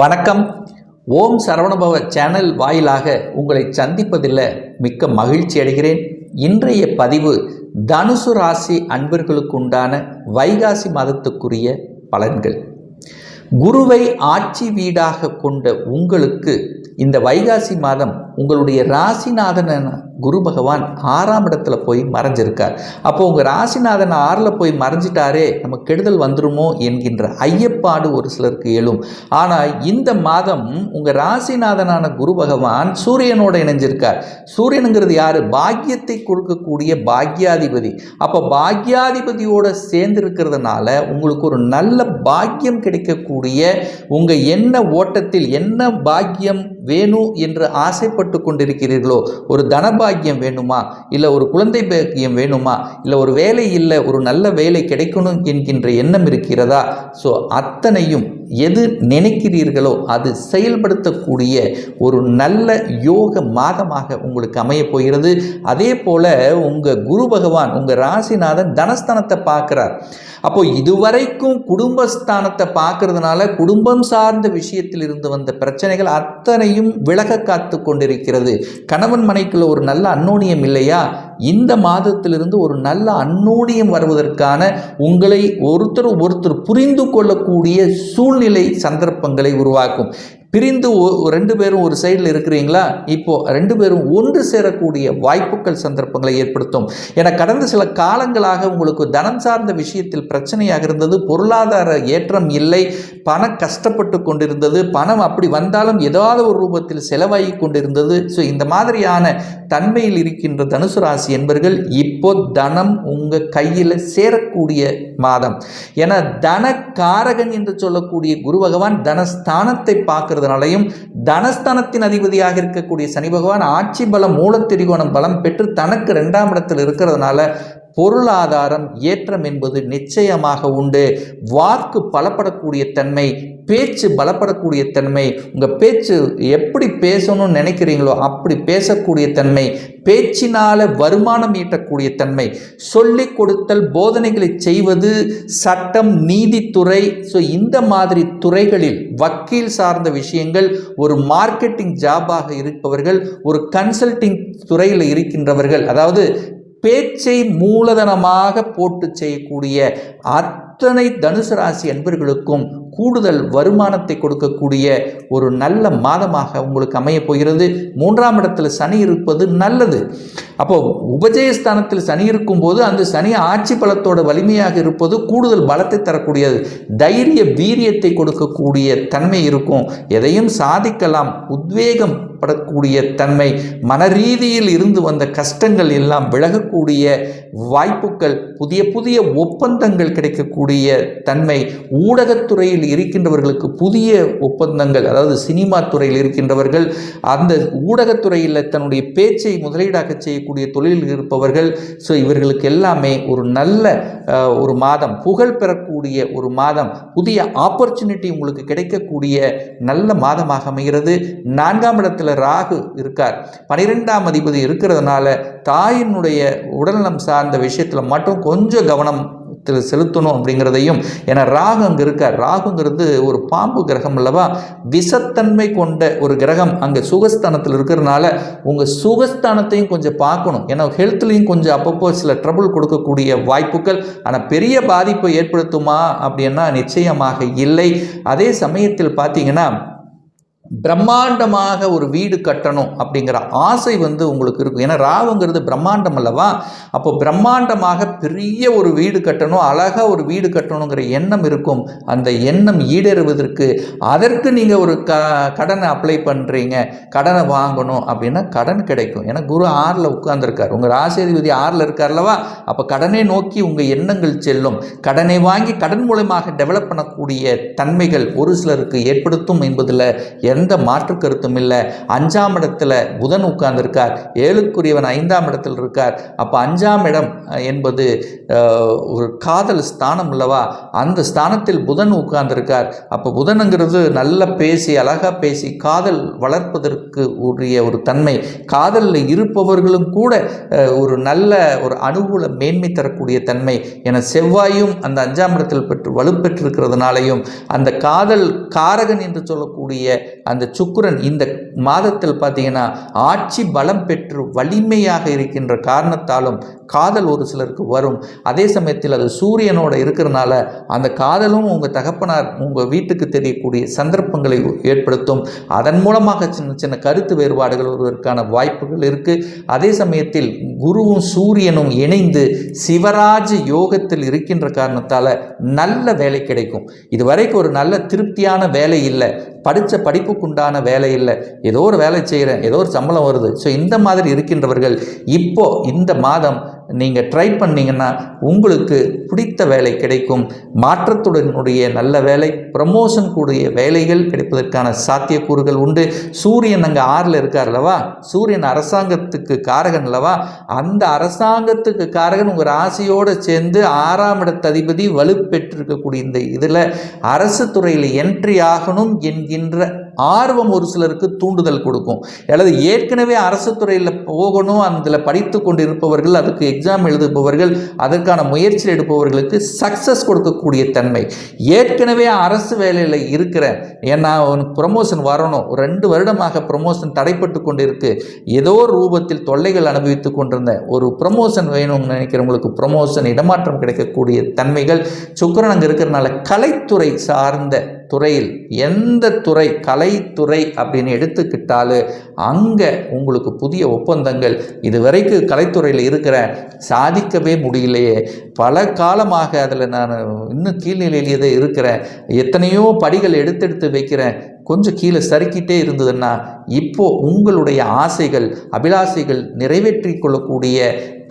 வணக்கம். ஓம் சரவணபவ சேனல் வாயிலாக உங்களை சந்திப்பதில் மிக்க மகிழ்ச்சி அடைகிறேன். இன்றைய பதிவு தனுசு ராசி அன்பர்களுக்கு உண்டான வைகாசி மாதத்துக்குரிய பலன்கள். குருவை ஆட்சி வீடாக கொண்ட உங்களுக்கு இந்த வைகாசி மாதம் உங்களுடைய ராசிநாதன குரு பகவான் ஆறாம் இடத்துல போய் மறைஞ்சிருக்கார். அப்போ உங்கள் ராசிநாதன் ஆறில் போய் மறைஞ்சிட்டாரே நம்ம கெடுதல் வந்துருமோ என்கின்ற ஐயப்பாடு ஒரு சிலருக்கு எழும். ஆனால் இந்த மாதம் உங்கள் ராசிநாதனான குரு பகவான் சூரியனோட இணைஞ்சிருக்கார். சூரியனுங்கிறது யார்? பாக்கியத்தை கொடுக்கக்கூடிய பாக்யாதிபதி அப்போ பாக்யாதிபதியோட சேர்ந்து இருக்கிறதுனால உங்களுக்கு ஒரு நல்ல பாக்கியம் கிடைக்கக்கூடிய உங்கள் என்ன ஓட்டத்தில் என்ன பாக்கியம் வேணும் என்று ஆசைப்பட்டு கொண்டிருக்கிறீர்களோ ஒரு தனபாகியம் வேணுமா? இல்லை ஒரு குழந்தை பாக்கியம் வேணுமா? இல்லை ஒரு வேலை இல்லை ஒரு நல்ல வேலை கிடைக்கணும் என்கின்ற எண்ணம் இருக்கிறதா? ஸோ அத்தனையும் எது நினைக்கிறீர்களோ அது செயல்படுத்தக்கூடிய ஒரு நல்ல யோக மாதமாக உங்களுக்கு அமையப் போகிறது. அதே போல் உங்கள் குரு பகவான் உங்கள் ராசிநாதன் தனஸ்தானத்தை பார்க்குறார். அப்போ இதுவரைக்கும் குடும்பஸ்தானத்தை பார்க்கறதுனால குடும்பம் சார்ந்த விஷயத்தில் இருந்து வந்த பிரச்சனைகள் அத்தனையும் விலக காத்து கொண்டிருக்கிறது. கணவன் மனைக்குள்ள ஒரு நல்ல அன்னோனியம் இல்லையா? இந்த மாதத்திலிருந்து ஒரு நல்ல அன்னோனியம் வருவதற்கான உங்களை ஒருத்தர் ஒருத்தர் புரிந்து கொள்ளக்கூடிய சூழ்நிலை சந்தர்ப்பங்களை உருவாக்கும். பிரிந்து ரெண்டு பேரும் ஒரு சைடில் இருக்கிறீங்களா? இப்போ ரெண்டு பேரும் ஒன்று சேரக்கூடிய வாய்ப்புகள் சந்தர்ப்பங்களை ஏற்படுத்தும். என கடந்த சில காலங்களாக உங்களுக்கு தனம் சார்ந்த விஷயத்தில் பிரச்சனையாக இருந்தது பொருளாதார ஏற்றம் இல்லை பணம் கஷ்டப்பட்டு கொண்டிருந்தது பணம் அப்படி வந்தாலும் ஏதாவது ஒரு ரூபத்தில் செலவாகி கொண்டிருந்தது. ஸோ இந்த மாதிரியான தன்மையில் இருக்கின்ற தனுசு ராசி என்பர்கள் இப்போ தனம் உங்கள் கையில் சேரக்கூடிய மாதம். என தனக்காரகன் என்று சொல்லக்கூடிய குரு பகவான் தனஸ்தானத்தை இருக்கிறதுனாலையும் தனஸ்தானத்தின் அதிபதியாக இருக்கக்கூடிய சனி பகவான் ஆட்சி பலம் மூலத்திரிகோணம் பலம் பெற்று தனக்கு ரெண்டாம் இடத்தில் இருக்கிறதுனால பொருளாதாரம் ஏற்றம் என்பது நிச்சயமாக உண்டு. வாக்கு பலப்படக்கூடிய தன்மை பேச்சு பலப்படக்கூடிய தன்மை உங்கள் பேச்சு எப்படி பேசணும்னு நினைக்கிறீங்களோ அப்படி பேசக்கூடிய தன்மை பேச்சினால வருமானம் ஈட்டக்கூடிய தன்மை சொல்லிக் கொடுத்தல் போதனைகளை செய்வது சட்டம் நீதித்துறை ஸோ இந்த மாதிரி துறைகளில் வக்கீல் சார்ந்த விஷயங்கள் ஒரு மார்க்கெட்டிங் ஜாபாக இருப்பவர்கள் ஒரு கன்சல்டிங் துறையில் இருக்கின்றவர்கள் அதாவது பேச்சை மூலதனமாக போட்டு செய்யக்கூடிய அத்தனை தனுசு ராசி அன்பர்களுக்கும் கூடுதல் வருமானத்தை கொடுக்கக்கூடிய ஒரு நல்ல மாதமாக உங்களுக்கு அமையப் போகிறது. மூன்றாம் இடத்தில் சனி இருப்பது நல்லது. அப்போ உபஜயஸ்தானத்தில் சனி இருக்கும்போது அந்த சனி ஆட்சி பலத்தோட வலிமையாக இருப்பது கூடுதல் பலத்தை தரக்கூடியது. தைரிய வீரியத்தை கொடுக்கக்கூடிய தன்மை இருக்கும். எதையும் சாதிக்கலாம். உத்வேகம் படக்கூடிய தன்மை மனரீதியில் இருந்து வந்த கஷ்டங்கள் எல்லாம் விலகக்கூடிய வாய்ப்புகள் புதிய புதிய ஒப்பந்தங்கள் கிடைக்கக்கூடிய தன்மை ஊடகத்துறையில் இருக்கின்றவர்களுக்கு புதிய ஒப்பந்தங்கள் அதாவது சினிமா துறையில் இருக்கின்றவர்கள் அந்த ஊடகத்துறையில் தன்னுடைய பேச்சை முதலீடாக செய்யக்கூடிய தொழிலில் இருப்பவர்கள் ஸோ இவர்களுக்கு எல்லாமே ஒரு நல்ல ஒரு மாதம் புகழ் பெறக்கூடிய ஒரு மாதம் புதிய ஆப்பர்ச்சுனிட்டி உங்களுக்கு கிடைக்கக்கூடிய நல்ல மாதமாக அமைகிறது. நான்காம் இடத்தில் ராகு இருக்கார். பனிரெண்டாம் அதிபதி இருக்கிறதுனால தாயினுடைய உடல்நலம் சார்ந்த விஷயத்தில் மட்டும் கொஞ்சம் கவனம் செலுத்தணும் அப்படிங்கிறதையும் ஏன்னா ராகு அங்கே இருக்கார். ராகுங்கிறது ஒரு பாம்பு கிரகம் அல்லவா? விஷத்தன்மை கொண்ட ஒரு கிரகம். அங்கே சுகஸ்தானத்தில் இருக்கிறதுனால உங்கள் சுகஸ்தானத்தையும் கொஞ்சம் பார்க்கணும். ஏன்னா ஹெல்த்லேயும் கொஞ்சம் அப்பப்போ சில ட்ரபுள் கொடுக்கக்கூடிய வாய்ப்புகள். ஆனால் பெரிய பாதிப்பை ஏற்படுத்துமா அப்படின்னா நிச்சயமாக இல்லை. அதே சமயத்தில் பார்த்தீங்கன்னா பிரம்மாண்டமாக ஒரு வீடு கட்டணும் அப்படிங்கிற ஆசை வந்து உங்களுக்கு இருக்கும். ஏன்னா ராவுங்கிறது பிரம்மாண்டம் அல்லவா? அப்போ பிரம்மாண்டமாக பெரிய ஒரு வீடு கட்டணும் அழகாக ஒரு வீடு கட்டணுங்கிற எண்ணம் இருக்கும். அந்த எண்ணம் ஈடேறுவதற்கு அதற்கு நீங்கள் ஒரு க கடனை அப்ளை பண்ணுறீங்க கடனை வாங்கணும் அப்படின்னா கடன் கிடைக்கும். ஏன்னா குரு ஆறில் உட்கார்ந்துருக்கார். உங்கள் ராசியாதிபதி ஆறில் இருக்கார் அல்லவா? அப்போ கடனை நோக்கி உங்கள் எண்ணங்கள் செல்லும். கடனை வாங்கி கடன் மூலமாக டெவலப் பண்ணக்கூடிய தன்மைகள் ஒரு சிலருக்கு ஏற்படுத்தும் என்பதில் எந்த எந்த மாற்று கருத்தும் இல்லை. அஞ்சாம் இடத்துல புதன் உட்கார்ந்திருக்கார். ஏழுக்குரியவன் ஐந்தாம் இடத்தில் இருக்கார். அப்போ அஞ்சாம் இடம் என்பது ஒரு காதல் ஸ்தானம் அல்லவா? அந்த ஸ்தானத்தில் புதன் உட்கார்ந்திருக்கார். அப்போ புதனுங்கிறது நல்லா பேசி அழகாக பேசி காதல் வளர்ப்பதற்கு உரிய ஒரு தன்மை. காதலில் இருப்பவர்களும் கூட ஒரு நல்ல ஒரு அனுகூல மேன்மை தரக்கூடிய தன்மை. என செவ்வாயும் அந்த அஞ்சாம் இடத்தில் பெற்று வலுப்பெற்றிருக்கிறதுனாலையும் அந்த காதல் காரகன் என்று சொல்லக்கூடிய அந்த சுக்குரன் இந்த மாதத்தில் பார்த்தீங்கன்னா ஆட்சி பலம் பெற்று வலிமையாக இருக்கின்ற காரணத்தாலும் காதல் ஒரு சிலருக்கு வரும். அதே சமயத்தில் அது சூரியனோட இருக்கிறனால அந்த காதலும் உங்கள் தகப்பனார் உங்கள் வீட்டுக்கு தெரியக்கூடிய சந்தர்ப்பங்களை ஏற்படுத்தும். அதன் மூலமாக சின்ன சின்ன கருத்து வேறுபாடுகள் வருவதற்கான வாய்ப்புகள் இருக்குது அதே சமயத்தில் குருவும் சூரியனும் இணைந்து சிவராஜ் யோகத்தில் இருக்கின்ற காரணத்தால் நல்ல வேலை கிடைக்கும். இதுவரைக்கும் ஒரு நல்ல திருப்தியான வேலை இல்லை. படித்த படிப்புக்குண்டான வேலை இல்லை. ஏதோ ஒரு வேலை செய்கிறேன் ஏதோ ஒரு சம்பளம் வருது. ஸோ இந்த மாதிரி இருக்கின்றவர்கள் இப்போ இந்த மாதம் நீங்கள் ட்ரை பண்ணிங்கன்னா உங்களுக்கு பிடித்த வேலை கிடைக்கும். மாற்றத்துடனுடைய நல்ல வேலை ப்ரமோஷன் கூடிய வேலைகள் கிடைப்பதற்கான சாத்தியக்கூறுகள் உண்டு. சூரியன் அங்கே ஆறில் இருக்கார் அல்லவா? சூரியன் அரசாங்கத்துக்கு காரகன் அல்லவா? அந்த அரசாங்கத்துக்கு காரகன் உங்கள் ராசியோடு சேர்ந்து ஆறாம் இடத்ததிபதி வலுப்பெற்றிருக்கக்கூடிய இந்த இதில் அரசு துறையில் என்ட்ரி ஆகணும் என்கின்ற ஆர்வம் ஒரு சிலருக்கு தூண்டுதல் கொடுக்கும். அல்லது ஏற்கனவே அரசு துறையில் போகணும் அதில் படித்து கொண்டு இருப்பவர்கள் அதுக்கு எக்ஸாம் எழுதுபவர்கள் அதற்கான முயற்சி எடுப்பவர்களுக்கு சக்ஸஸ் கொடுக்கக்கூடிய தன்மை. ஏற்கனவே அரசு வேலையில் இருக்கிற ஏன்னா அவனுக்கு ப்ரொமோஷன் வரணும். ரெண்டு வருடமாக ப்ரொமோஷன் தடைப்பட்டு கொண்டு இருக்கு ஏதோ ஒரு ரூபத்தில் தொல்லைகள் அனுபவித்து கொண்டிருந்த ஒரு ப்ரொமோஷன் வேணும்னு நினைக்கிறவங்களுக்கு ப்ரொமோஷன் இடமாற்றம் கிடைக்கக்கூடிய தன்மைகள் சுக்கிரன் அங்கே இருக்கிறனால கலைத்துறை சார்ந்த துறையில் எந்த துறை கலைத்துறை அப்படின்னு எடுத்துக்கிட்டாலும் அங்கே உங்களுக்கு புதிய ஒப்பந்தங்கள். இதுவரைக்கும் கலைத்துறையில் இருக்கிற சாதிக்கவே முடியலையே. பல காலமாக அதில் நான் இன்னும் கீழ்நிலையிலேயே தான் இருக்கிறேன். எத்தனையோ படிகள் எடுத்தெடுத்து வைக்கிறேன். கொஞ்சம் கீழே சறுக்கிட்டே இருந்ததுன்னா இப்போ உங்களுடைய ஆசைகள் அபிலாசைகள் நிறைவேற்றி கொள்ளக்கூடிய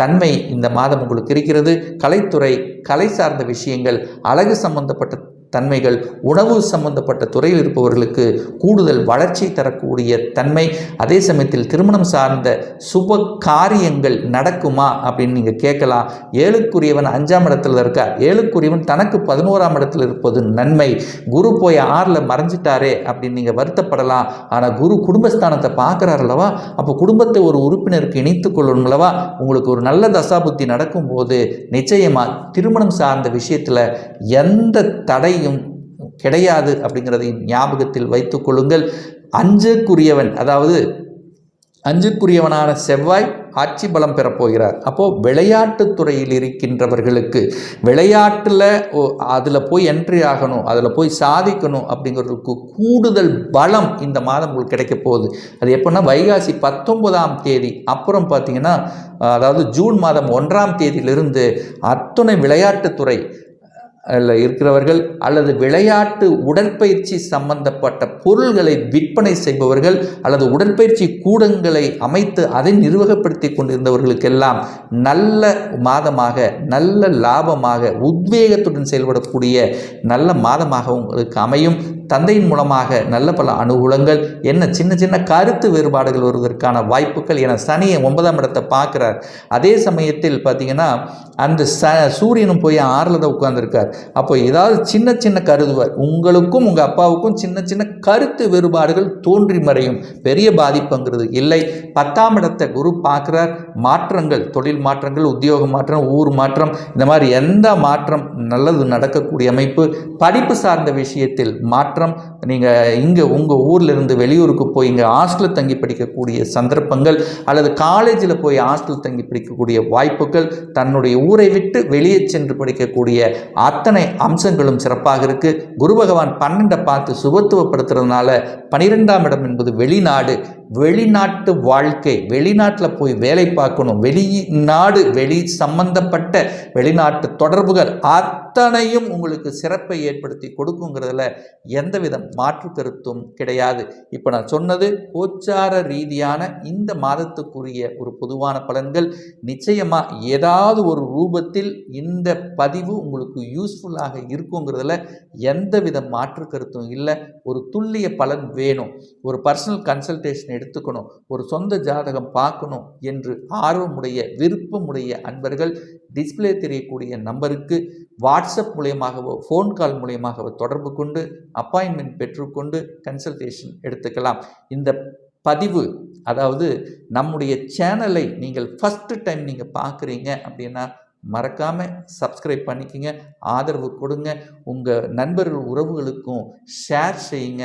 தன்மை இந்த மாதம் உங்களுக்கு இருக்கிறது. கலைத்துறை கலை சார்ந்த விஷயங்கள் அழகு சம்பந்தப்பட்ட தன்மைகள் உணவு சம்பந்தப்பட்ட துறையில் இருப்பவர்களுக்கு கூடுதல் வளர்ச்சி தரக்கூடிய தன்மை அதே சமயத்தில் திருமணம் சார்ந்த சுப காரியங்கள் நடக்குமா அப்படின்னு நீங்கள் கேட்கலாம். ஏழுக்குரியவன் அஞ்சாம் இடத்துல இருக்கார் ஏழுக்குரியவன் தனக்கு பதினோராம் இடத்துல இருப்பது நன்மை. குரு போய் ஆறில் மறைஞ்சிட்டாரே அப்படின்னு நீங்கள் வருத்தப்படலாம். ஆனால் குரு குடும்பஸ்தானத்தை பார்க்குறாரு அல்லவா? அப்போ குடும்பத்தை ஒரு உறுப்பினருக்கு இணைத்து கொள்ளணும் அல்லவா? உங்களுக்கு ஒரு நல்ல தசாபுத்தி நடக்கும்போது நிச்சயமாக திருமணம் சார்ந்த விஷயத்தில் எந்த தடை தடையும் கிடையாது அப்படிங்கிறதையும் ஞாபகத்தில் வைத்து கொள்ளுங்கள். அஞ்சுக்குரியவன் அதாவது அஞ்சுக்குரியவனான செவ்வாய் ஆட்சி பலம் பெறப்போகிறார் அப்போது விளையாட்டுத் துறையில் இருக்கின்றவர்களுக்கு விளையாட்டில் அதில் போய் என்ட்ரி ஆகணும் அதில் போய் சாதிக்கணும் அப்படிங்கிறதுக்கு கூடுதல் பலம் இந்த மாதம் உங்களுக்கு கிடைக்க போகுது. அது எப்போன்னா வைகாசி பத்தொன்பதாம் தேதி அப்புறம் பார்த்தீங்கன்னா அதாவது ஜூன் மாதம் ஒன்றாம் தேதியிலிருந்து அத்துணை விளையாட்டுத்துறை இருக்கிறவர்கள் அல்லது விளையாட்டு உடற்பயிற்சி சம்பந்தப்பட்ட பொருள்களை விற்பனை செய்பவர்கள் அல்லது உடற்பயிற்சி கூடங்களை அமைத்து அதை நிர்வகப்படுத்தி கொண்டிருந்தவர்களுக்கெல்லாம் நல்ல மாதமாக நல்ல லாபமாக உத்வேகத்துடன் செயல்படக்கூடிய நல்ல மாதமாக உங்களுக்கு அமையும். தந்தையின் மூலமாக நல்ல பல அனுகூலங்கள் என்ன சின்ன சின்ன கருத்து வேறுபாடுகள் வருவதற்கான வாய்ப்புகள் என சனியை ஒன்பதாம் இடத்தை பார்க்குறார். அதே சமயத்தில் பார்த்தீங்கன்னா அந்த ச சூரியனும் போய் ஆறில் தான் உட்காந்துருக்கார் அப்போ ஏதாவது சின்ன சின்ன கருதுவார் உங்களுக்கும் உங்கள் அப்பாவுக்கும் சின்ன சின்ன கருத்து வேறுபாடுகள் தோன்றி மறையும். பெரிய பாதிப்புங்கிறது இல்லை. பத்தாம் இடத்தை குரு பார்க்குறார். மாற்றங்கள் தொழில் மாற்றங்கள் உத்தியோக மாற்றம் ஊர் மாற்றம் இந்த மாதிரி எந்த மாற்றம் நல்லது நடக்கக்கூடிய அமைப்பு படிப்பு சார்ந்த விஷயத்தில் மாற்றம் நீங்கள் இங்கே உங்கள் ஊர்லேருந்து வெளியூருக்கு போய் இங்கே ஹாஸ்டலில் தங்கி படிக்கக்கூடிய சந்தர்ப்பங்கள் அல்லது காலேஜில் போய் ஹாஸ்டல் தங்கி படிக்கக்கூடிய வாய்ப்புகள் தன்னுடைய ஊரை விட்டு வெளியே சென்று படிக்கக்கூடிய அத்தனை அம்சங்களும் சிறப்பாக இருக்குது குரு பகவான் பன்னெண்டை பார்த்து சுபத்துவப்படுத்துறதுனால பனிரெண்டாம் இடம் என்பது வெளிநாடு. வெளிநாட்டு வாழ்க்கை வெளிநாட்டில் போய் வேலை பார்க்கணும் வெளிநாடு வெளி சம்பந்தப்பட்ட வெளிநாட்டு தொடர்புகள் அத்தனையும் உங்களுக்கு சிறப்பை ஏற்படுத்தி கொடுக்குங்கிறதுல எந்தவித மாற்று கருத்தும் கிடையாது. இப்போ நான் சொன்னது கோச்சார ரீதியான இந்த மாதத்துக்குரிய ஒரு பொதுவான பலன்கள். நிச்சயமாக ஏதாவது ஒரு ரூபத்தில் இந்த பதிவு உங்களுக்கு யூஸ்ஃபுல்லாக இருக்குங்கிறதுல எந்தவித மாற்று கருத்தும் இல்லை. ஒரு துல்லிய பலன் வேணும். ஒரு பர்சனல் கன்சல்டேஷன் எடுத்துக்கணும். ஒரு சொந்த ஜாதகம் பார்க்கணும் என்று ஆர்வமுடைய விருப்பமுடைய அன்பர்கள் டிஸ்ப்ளே தெரியக்கூடிய நம்பருக்கு வாட்ஸ்அப் மூலியமாகவோ ஃபோன் கால் மூலியமாகவோ தொடர்பு கொண்டு அப்பாயின்மெண்ட் பெற்றுக்கொண்டு கன்சல்டேஷன் எடுத்துக்கலாம். இந்த பதிவு அதாவது நம்முடைய சேனலை நீங்கள் ஃபஸ்ட்டு டைம் நீங்கள் பார்க்குறீங்க அப்படின்னா மறக்காமல் சப்ஸ்கிரைப் பண்ணிக்கங்க ஆதரவு கொடுங்க உங்கள் நண்பர்கள் உறவுகளுக்கும் ஷேர் செய்யுங்க.